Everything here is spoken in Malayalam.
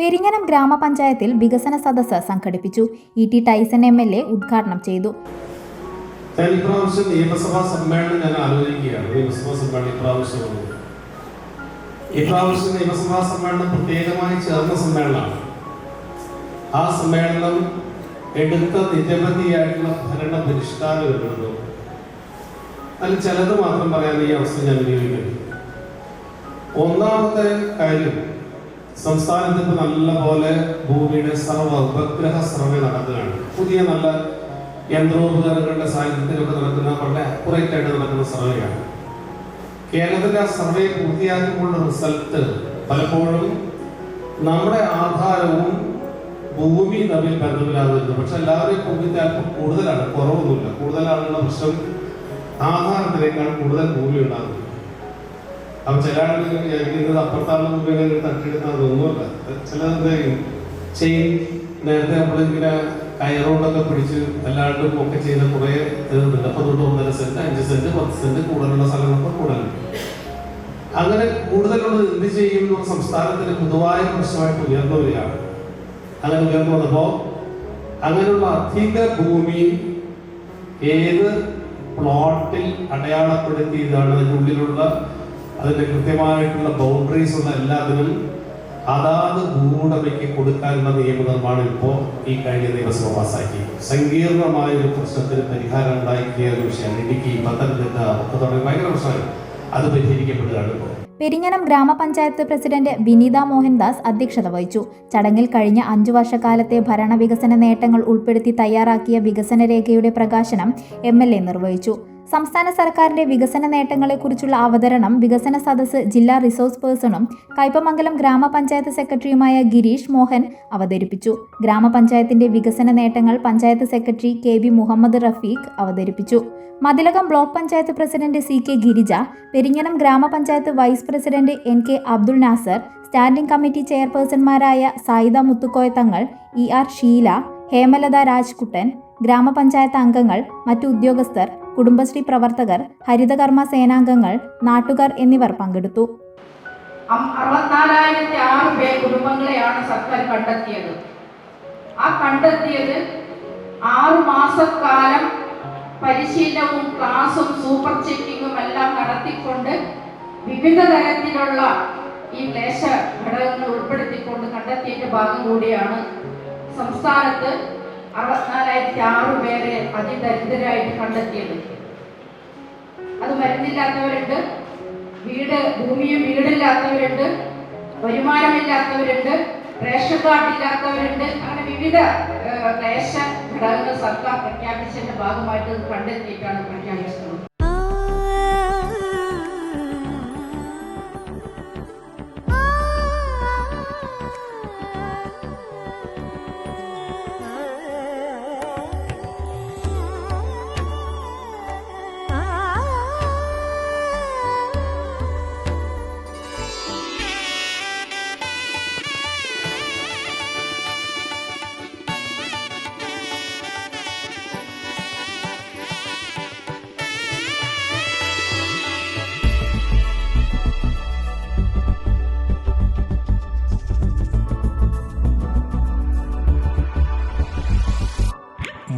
പെരിങ്ങനം ഗ്രാമപഞ്ചായത്തിൽ വികസന സദസ്സ് സംഘടിപ്പിച്ചു. E T Tyson M L A ഉദ്ഘാടനം ചെയ്തു. ഇപ്രാവശ്യം നിയമസഭാ സമ്മേളനം പ്രത്യേകമായി ചേർന്ന സമ്മേളനമാണ്. ആ സമ്മേളനം എടുത്ത നിരവധിയായിട്ടുള്ള ഭരണ പരിഷ്കാരങ്ങളുണ്ട് അതിൽ ചിലത് മാത്രം പറയാൻ ഈ ഞാൻ ഒന്നാമത്തെ കാര്യം സംസ്ഥാനത്ത് ഇപ്പൊ നല്ല പോലെ ഭൂമിയുടെ സർവ ഉപഗ്രഹ സർവേ നടക്കുകയാണ്. പുതിയ നല്ല യന്ത്രോപകരണങ്ങളുടെ സാന്നിധ്യത്തിലൊക്കെ നടക്കുന്ന വളരെ അക്യുറേറ്റ് ആയിട്ട് നടക്കുന്ന സർവേയാണ്. കേരളത്തിന്റെ ആ സർവേ പൂർത്തിയാക്കുമ്പോഴുള്ള റിസൾട്ട് പലപ്പോഴും നമ്മുടെ ആധാരവും ഭൂമി തമ്മിൽ ബന്ധമില്ലാതിരുന്നു. പക്ഷെ എല്ലാവരെയും ഭൂമിന്റെ അല്പം കൂടുതലാണ് കുറവൊന്നുമില്ല. കൂടുതലാണുള്ള പ്രശ്നം ആധാരത്തിനേക്കാൾ കൂടുതൽ ഭൂമി ഉണ്ടാകുന്നു അപ്പൊ ചില ആളുകൾ വിചാരിക്കുന്നത് അപ്പുറത്താളുടെ തട്ടിയെടുത്താൽ ഒന്നുമല്ല ചിലത് ചെയിൻ നേരത്തെ നമ്മളിങ്ങനെ കയറുകൊണ്ടൊക്കെ പിടിച്ച് എല്ലാവരുടെയും ഒക്കെ ചെയ്ത കുറെ അപ്പൊ തൊട്ട് ഒന്നര സെന്റ് അഞ്ച് സെന്റ് പത്ത് സെന്റ് കൂടുതലുള്ള സ്ഥലങ്ങളൊക്കെ കൂടുതലുണ്ട് അങ്ങനെ കൂടുതലുള്ളത് എന്ത് ചെയ്യും സംസ്ഥാനത്തിന് സംസ്ഥാനത്തിന്റെ പൊതുവായ പ്രശ്നമായിട്ട് ഉയർന്നു വരികയാണ് അങ്ങനെ ഉയർന്നു വന്നപ്പോ അങ്ങനെയുള്ള അധിക ഭൂമി ഏത് പ്ലോട്ടിൽ അടയാളപ്പെടുത്തിയതാണ് അതിനുള്ളിലുള്ള അതിന്റെ കൃത്യമായിട്ടുള്ള ബൗണ്ടറീസ് ഒന്നും എല്ലാത്തിനും അതാത് ഭൂവുടമയ്ക്ക് കൊടുക്കാനുള്ള നിയമനിർമ്മാണം ഇപ്പോൾ ഈ കഴിഞ്ഞ നിയമസഭ പാസ്സാക്കി സങ്കീർണമായ ഒരു പ്രശ്നത്തിന് പരിഹാരം ഉണ്ടാക്കിയ ഒരു വിഷയമാണ് ഇടുക്കി പത്തനംതിട്ട ഒക്കെ തുടങ്ങി ഭയങ്കര പ്രശ്നമാണ് അത് പരിഹരിക്കപ്പെടുകയാണ് ഇപ്പോൾ. പെരിങ്ങനം ഗ്രാമപഞ്ചായത്ത് പ്രസിഡന്റ് വിനീത മോഹൻദാസ് അധ്യക്ഷത വഹിച്ചു. ചടങ്ങിൽ കഴിഞ്ഞ അഞ്ചു വർഷക്കാലത്തെ ഭരണവികസന നേട്ടങ്ങൾ ഉൾപ്പെടുത്തി തയ്യാറാക്കിയ വികസന രേഖയുടെ പ്രകാശനം എ നിർവഹിച്ചു. സംസ്ഥാന സർക്കാരിന്റെ വികസന നേട്ടങ്ങളെക്കുറിച്ചുള്ള അവതരണം വികസന സദസ്സ് ജില്ലാ റിസോഴ്സ് പേഴ്സണും കൈപ്പമംഗലം ഗ്രാമപഞ്ചായത്ത് സെക്രട്ടറിയുമായ ഗിരീഷ് മോഹൻ അവതരിപ്പിച്ചു. ഗ്രാമപഞ്ചായത്തിന്റെ വികസന നേട്ടങ്ങൾ panchayat secretary K B Muhammad Rafeeq അവതരിപ്പിച്ചു. Mathilakam block panchayat president C K Girija Peringanam ഗ്രാമപഞ്ചായത്ത് vice president N K Abdul Nasar standing committee ചെയർപേഴ്സൺമാരായ Sayida മുത്തുക്കോയത്തങ്ങൾ E R Sheela Hemalatha Rajkuttan ഗ്രാമപഞ്ചായത്ത് അംഗങ്ങൾ മറ്റു ഉദ്യോഗസ്ഥർ കുടുംബശ്രീ പ്രവർത്തകർ ഹരിതകർമ്മ സേനാംഗങ്ങൾ നാട്ടുകാർ എന്നിവർ പങ്കെടുത്തു. അറുപത്തിനാലായിരത്തി ആറ് പേർ കുടുംബങ്ങളെയാണ് സർക്കാർ കണ്ടെത്തിയത്. ആ കണ്ടെത്തിയത് ആറു മാസക്കാലം പരിശീലനവും ക്ലാസും സൂപ്പർ ചെക്കിങ്ങും എല്ലാം നടത്തിക്കൊണ്ട് വിവിധ തരത്തിലുള്ള ഈ ക്ലേശ ഘടകങ്ങൾ ഉൾപ്പെടുത്തിക്കൊണ്ട് കണ്ടെത്തിയതിന്റെ ഭാഗം കൂടിയാണ് സംസ്ഥാനത്ത് അറുപത്തിനാലായിരത്തി ആറ് പേരെ അതിദരിദ്രരായിട്ട് കണ്ടെത്തിയത്. അത് മരുന്നില്ലാത്തവരുണ്ട് വീട് ഭൂമിയും വീടില്ലാത്തവരുണ്ട് വരുമാനമില്ലാത്തവരുണ്ട് റേഷൻ കാർഡ് ഇല്ലാത്തവരുണ്ട് അങ്ങനെ വിവിധ ക്ലേശ ഘടകങ്ങൾ സർക്കാർ പ്രഖ്യാപിച്ചതിന്റെ ഭാഗമായിട്ട് കണ്ടെത്തിയിട്ടാണ് പ്രഖ്യാപിച്ചത്.